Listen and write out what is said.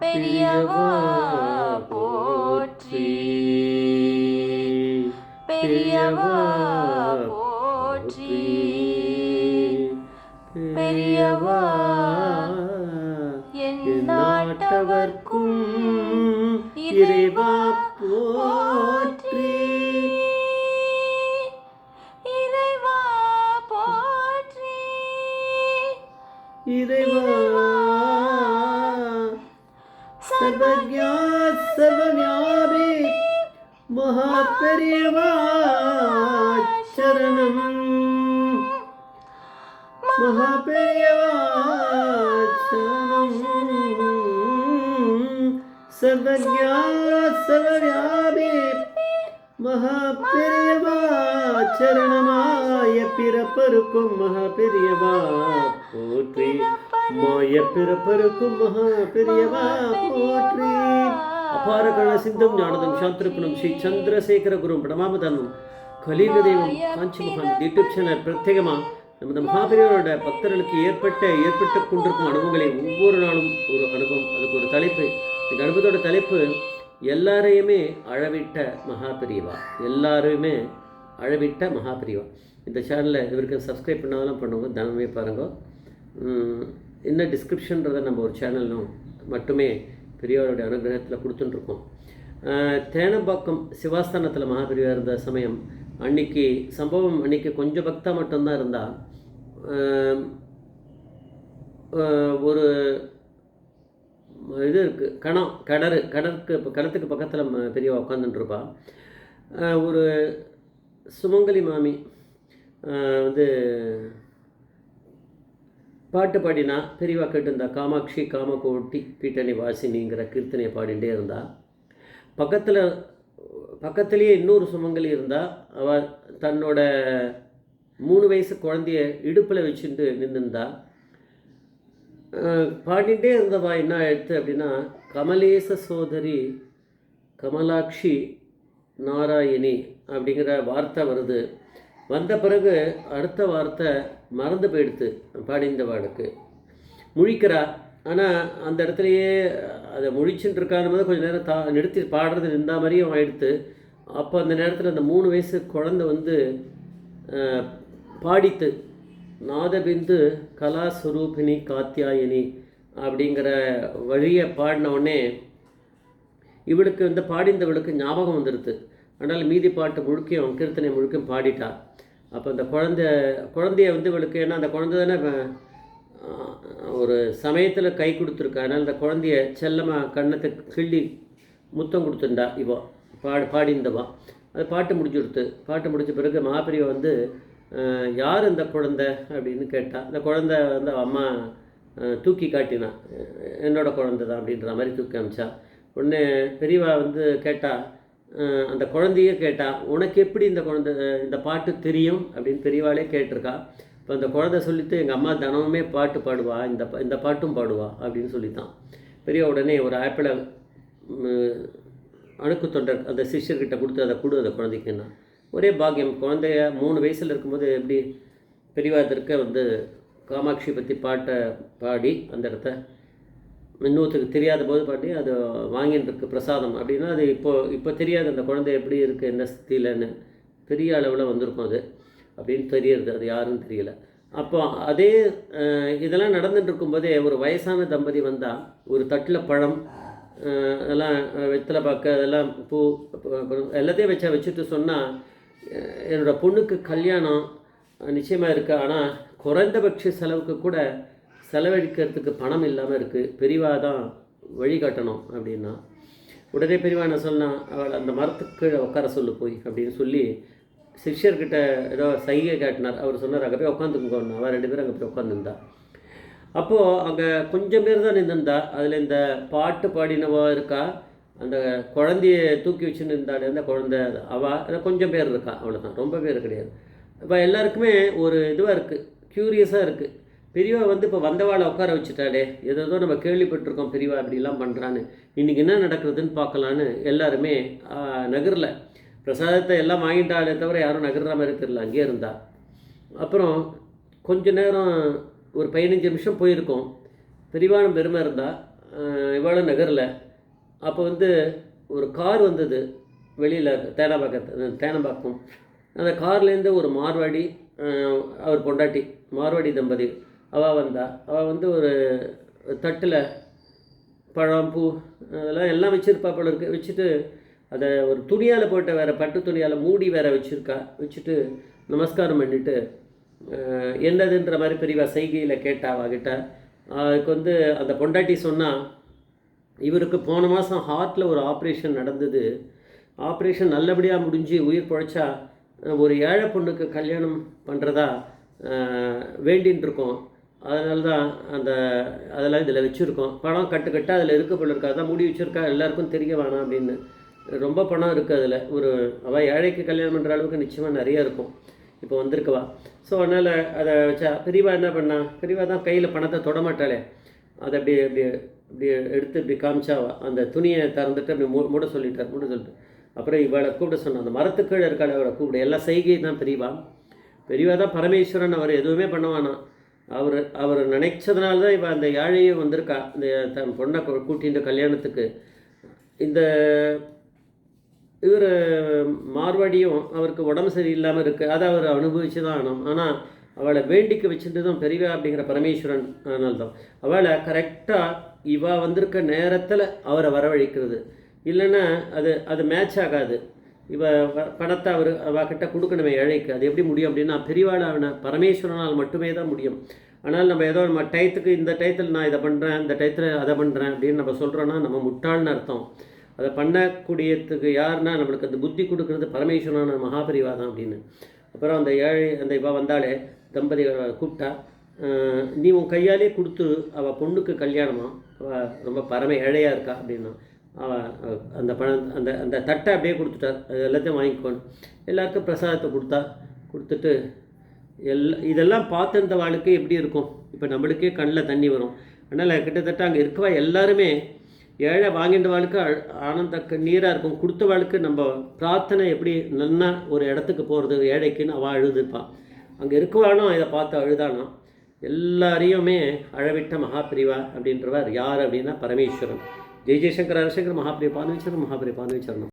பெரியவா போற்றி. பெரியவா சர்வஜா சர்வஞாபி மகா பெரியவா சரணம் மகா பெரியவா சரணம் சர்வஜா சர்வஞாபி மாய பிறப்பருக்கும் மகா பெரியவா போற்றி. அபார கண சிந்தம் ஞானதம் சாந்திரப்பணம் ஸ்ரீ சந்திரசேகர குரு பிரணமாமதன்னம் கலீல தெய்வம் காஞ்சி மகான் யூடியூப் சேனல் பிரத்யேகமாக நமது மகாபெரியவரோட பக்தர்களுக்கு ஏற்பட்ட ஏற்பட்டு கொண்டிருக்கும் அனுபவங்களை ஒவ்வொரு நாளும் ஒரு அனுபவம் அதுக்கு ஒரு தலைப்பு. இந்த அனுபவத்தோட தலைப்பு எல்லாரையுமே அழவிட்ட மகாபிரிவா எல்லாருமே அழவிட்ட மகாபிரிவா இந்த சேனலில் இவருக்கு சப்ஸ்கிரைப் பண்ணாதெல்லாம் பண்ணுவோம் தினமே பாருங்க. என்ன இன்னும் டிஸ்கிரிப்ஷன்றதை நம்ம ஒரு சேனலும் மட்டுமே பெரியவருடைய அனுகிரகத்தில் கொடுத்துட்டுருக்கோம். தேனம்பாக்கம் சிவாஸ்தானத்தில் மகாபிரிவாக இருந்த சமயம் அன்னைக்கு சம்பவம் அன்னைக்கு கொஞ்சம் பக்தா மட்டும்தான் இருந்தால் ஒரு இது இருக்குது கணம் கடறு கடற்கு இப்போ கடத்துக்கு பக்கத்தில் பெரியவா உட்காந்துட்டுருப்பா ஒரு சுமங்கலி மாமி வந்து பாட்டு பாடினா பெரியவா கேட்டிருந்தா காமாட்சி காமகோட்டி பீட்டணி வாசினிங்கிற கீர்த்தனையை பாடிட்டே இருந்தா. பக்கத்தில் பக்கத்துலேயே இன்னொரு சுமங்கலி இருந்தால் அவ தன்னோட மூணு வயசு குழந்தைய இடுப்பில் வச்சுட்டு நின்றுருந்தா பாடிட்டே இருந்தவா என்ன ஆயிடுத்து அப்படின்னா கமலேச சோதரி கமலாட்சி நாராயணி அப்படிங்கிற வார்த்தை வருது. வந்த பிறகு அடுத்த வார்த்தை மறந்து போயிடுத்து பாடிந்தவாளுக்கு முழிக்கிறா. ஆனால் அந்த இடத்துலையே அதை முழிச்சுட்டு இருக்கான போது கொஞ்சம் நேரம் தா நிறுத்தி பாடுறது நின்ற மாதிரியும் ஆயிடுத்து. அப்போ அந்த நேரத்தில் அந்த மூணு வயசு குழந்தை வந்து பாடித்து நாதபிந்து கலாஸ்வரூபிணி காத்தியாயினி அப்படிங்கிற வழியை பாடின உடனே இவளுக்கு வந்து பாடிந்தவளுக்கு ஞாபகம் வந்துடுது ஆனால் மீதி பாட்டு முழுக்கையும் கீர்த்தனை முழுக்கையும் பாடிட்டா. அப்போ அந்த குழந்த குழந்தைய வந்து இவளுக்கு ஏன்னா அந்த குழந்தை தானே ஒரு சமயத்தில் கை கொடுத்துருக்கா. அதனால் அந்த குழந்தைய செல்லமாக கண்ணத்தை கிள்ளி முத்தம் கொடுத்துருந்தா இவோ பாடு பாடிந்தவா அது பாட்டு முடிஞ்சு கொடுத்து பாட்டு முடிச்ச பிறகு மாப்பிரியை வந்து யார் இந்த குழந்தை? அப்படின்னு கேட்டால் அந்த குழந்த வந்து அம்மா தூக்கி காட்டினா என்னோடய என்னோட தான் அப்படின்ற மாதிரி தூக்கி அமிச்சா உடனே பெரியவா வந்து கேட்டால் அந்த குழந்தையே கேட்டா உனக்கு எப்படி இந்த குழந்தை இந்த பாட்டு தெரியும்? அப்படின்னு பெரியவாளே கேட்டிருக்கா. இப்போ அந்த குழந்தை சொல்லிட்டு எங்கள் அம்மா தினமுமே பாட்டு பாடுவா இந்த இந்த பாட்டும் பாடுவா அப்படின்னு சொல்லித்தான். பெரிய உடனே ஒரு ஆப்பிளை அணுக்கு தொண்டர் அந்த சிஷ்யர்கிட்ட கொடுத்து அதை கொடு அந்த குழந்தைக்குன்னா. ஒரே பாக்கியம் குழந்தைய மூணு வயசில் இருக்கும்போது எப்படி பெரியவாதற்கு வந்து காமாட்சி பற்றி பாட்டை பாடி அந்த இடத்த இன்னொருத்தருக்கு தெரியாத போது பாட்டி அது வாங்கிட்டு இருக்கு பிரசாதம். அப்படின்னா அது இப்போ இப்போ தெரியாது அந்த குழந்தை எப்படி இருக்குது என்ன ஸ்திதியிலன்னு பெரிய அளவில் வந்திருக்கும் அது. அப்படின்னு தெரியறது அது யாருன்னு தெரியல. அப்போ அதே இதெல்லாம் நடந்துட்டு இருக்கும்போதே ஒரு வயசான தம்பதி வந்தால் ஒரு தட்டில் பழம் அதெல்லாம் வெத்தலை பார்க்க அதெல்லாம் பூ அப்புறம் எல்லாத்தையும் வச்சா வச்சுட்டு சொன்னால் என்னோட பொண்ணுக்கு கல்யாணம் நிச்சயமாக இருக்குது ஆனால் குறைந்தபட்ச செலவுக்கு கூட செலவழிக்கிறதுக்கு பணம் இல்லாமல் இருக்குது பெரிவா தான் வழிகாட்டணும் அப்படின்னா உடனே பெரியவா என்ன சொன்னால் அவள் அந்த மரத்துக்கு கீழே உட்கார சொல்லு போய் அப்படின்னு சொல்லி சிஷ்யர்கிட்ட ஏதோ சைகை காட்டினார். அவர் சொன்னார் அங்கே போய் உட்காந்துக்கோன்னு அவள் ரெண்டு பேரும் அங்கே போய் உட்காந்துருந்தா அப்போது அங்கே கொஞ்சம் பேர் தான் நின்றுந்தா அதில் இந்த பாட்டு பாடினவா இருக்கா அந்த குழந்தைய தூக்கி வச்சுன்னு இருந்தாலே அந்த குழந்தை அவள் அதில் கொஞ்சம் பேர் இருக்கா அவ்வளோதான் ரொம்ப பேர் கிடையாது. இப்போ எல்லாருக்குமே ஒரு இதுவாக இருக்குது க்யூரியஸாக இருக்குது பெரியவா வந்து இப்போ வந்தவாளை உட்கார வச்சுட்டாளே ஏதோ நம்ம கேள்விப்பட்டிருக்கோம் பெரியவா இப்படிலாம் பண்ணுறான்னு இன்றைக்கி என்ன நடக்குதுன்னு பார்க்கலான்னு எல்லாருமே நகரில். பிரசாதத்தை எல்லாம் வாங்கிட்டாலே தவிர யாரும் நகர்ற மாதிரி தெரியல அங்கேயே இருந்தா. அப்புறம் கொஞ்ச நேரம் ஒரு பதினஞ்சு நிமிஷம் போயிருக்கோம். பெரியவான பெருமை இருந்தால் இவ்வளோ நகரில். அப்போ வந்து ஒரு கார் வந்தது வெளியில் தேனம்பாக்கத்து தேனம்பாக்கம். அந்த கார்லேருந்து ஒரு மார்வாடி அவர் பொண்டாட்டி மார்வாடி தம்பதி அவள் வந்தா. அவள் வந்து ஒரு தட்டில் பழம் பூ அதெல்லாம் எல்லாம் வச்சுருப்பா போல இருக்கு. வச்சுட்டு அதை ஒரு துணியால் போட்ட வேறு பட்டு துணியால் மூடி வேற வச்சுருக்கா. வச்சுட்டு நமஸ்காரம் பண்ணிட்டு என்னதுன்ற மாதிரி பெரியவா செய்கையில் கேட்டா அவகிட்ட அதுக்கு வந்து அந்த பொண்டாட்டி சொன்னால் இவருக்கு போன மாதம் ஹார்ட்டில் ஒரு ஆப்ரேஷன் நடந்தது. ஆப்ரேஷன் நல்லபடியாக முடிஞ்சு உயிர் பிழைச்சா ஒரு ஏழை பொண்ணுக்கு கல்யாணம் பண்ணுறதா வேண்டின்னு இருக்கோம் அதனால தான் அந்த அதெல்லாம் இதில் வச்சுருக்கோம். பணம் கட்டுக்கட்டாக அதில் இருக்க போல இருக்கா? அதான் மூடி வச்சுருக்கா? எல்லாருக்கும் தெரிய வேணாம் அப்படின்னு. ரொம்ப பணம் இருக்குது அதில். ஒரு அவள் ஏழைக்கு கல்யாணம் பண்ணுற அளவுக்கு நிச்சயமாக நிறைய இருக்கும். இப்போ வந்திருக்குவா ஸோ அதனால் அதை வச்சா பெரியவா என்ன பண்ணா? பெரியவா தான் கையில் பணத்தை தொட மாட்டாளே. அதை அப்படியே அப்படியே இப்படி எடுத்து இப்படி காமிச்சாவா அந்த துணியை திறந்துட்டு அப்படி மூ மூட சொல்லிட்டார் மூட சொல்லிட்டு. அப்புறம் இவளை கூப்பிட சொன்னான் அந்த மரத்துக்கீழே இருக்காள் அவளை கூப்பிட. எல்லா செய்கை தான் பெரியவா பெரியவா தான் பரமேஸ்வரன் அவர் எதுவுமே பண்ணுவானா அவர் அவர் நினைச்சதுனால தான் இவன் அந்த ஏழையே வந்திருக்கா. இந்த தன் பொண்ணை கூட்டின்ற கூட்டிட்டு கல்யாணத்துக்கு. இந்த இவர் மார்வாடியும் அவருக்கு உடம்பு சரியில்லாமல் இருக்குது அதை அவர் அனுபவிச்சு தான் ஆனோம் ஆனால் அவளை வேண்டிக்க வச்சுட்டு பெரியவா அப்படிங்கிற பரமேஸ்வரன் ஆனால் தான் அவளை கரெக்டாக இவா வந்திருக்க நேரத்தில் அவரை வரவழைக்கிறது. இல்லைன்னா அது அது மேட்ச் ஆகாது. இவ பணத்தை அவர் அவகிட்ட கொடுக்கணுமே ஏழைக்கு. அது எப்படி முடியும் அப்படின்னா பெரியவாளான பரமேஸ்வரனால் மட்டுமே தான் முடியும். ஆனால் நம்ம ஏதோ நம்ம டயத்துக்கு இந்த டயத்தில் நான் இதை பண்ணுறேன் இந்த டயத்தில் அதை பண்ணுறேன் அப்படின்னு நம்ம சொல்கிறோன்னா நம்ம முட்டாள்னு அர்த்தம். அதை பண்ணக்கூடியதுக்கு யாருன்னா நம்மளுக்கு அந்த புத்தி கொடுக்கறது பரமேஸ்வரனான மகாபரிவா தான் அப்படின்னு. அப்புறம் அந்த ஏழை அந்த இவா வந்தாலே தம்பதிகளை கூப்பிட்டா நீ உன் கையாலே கொடுத்து அவள் பொண்ணுக்கு கல்யாணமா? அவள் ரொம்ப பரம ஏழையாக இருக்கா? அப்படின்னா அந்த பணம் அந்த அந்த தட்டை அப்படியே கொடுத்துட்டார். அது எல்லாத்தையும் வாங்கிக்கோணும் எல்லாருக்கும் பிரசாதத்தை கொடுத்தா கொடுத்துட்டு எல்லா இதெல்லாம் பார்த்துருந்த வாழ்க்கை எப்படி இருக்கும்? இப்போ நம்மளுக்கே கண்ணில் தண்ணி வரும். அதனால் கிட்டத்தட்ட அங்கே இருக்கவா எல்லாருமே ஏழை வாங்கின்ற வாழ்க்கை அழ- ஆனந்த நீராக இருக்கும். கொடுத்த வாழ்க்கை நம்ம பிரார்த்தனை எப்படி நல்லா ஒரு இடத்துக்கு போகிறது ஏழைக்குன்னு அவள் அழுதுப்பான் அங்கே இருக்கவாளும் இதை பார்த்து அழுதானா? எல்லாரையுமே அழவிட்ட மகாபிரிவா அப்படின்றவர் யார் அப்படின்னா பரமேஸ்வரன். జయ జయశంకర హరశంకర మహాప్రియ పానవీచరణ మహాప్రియ పానవీచరణం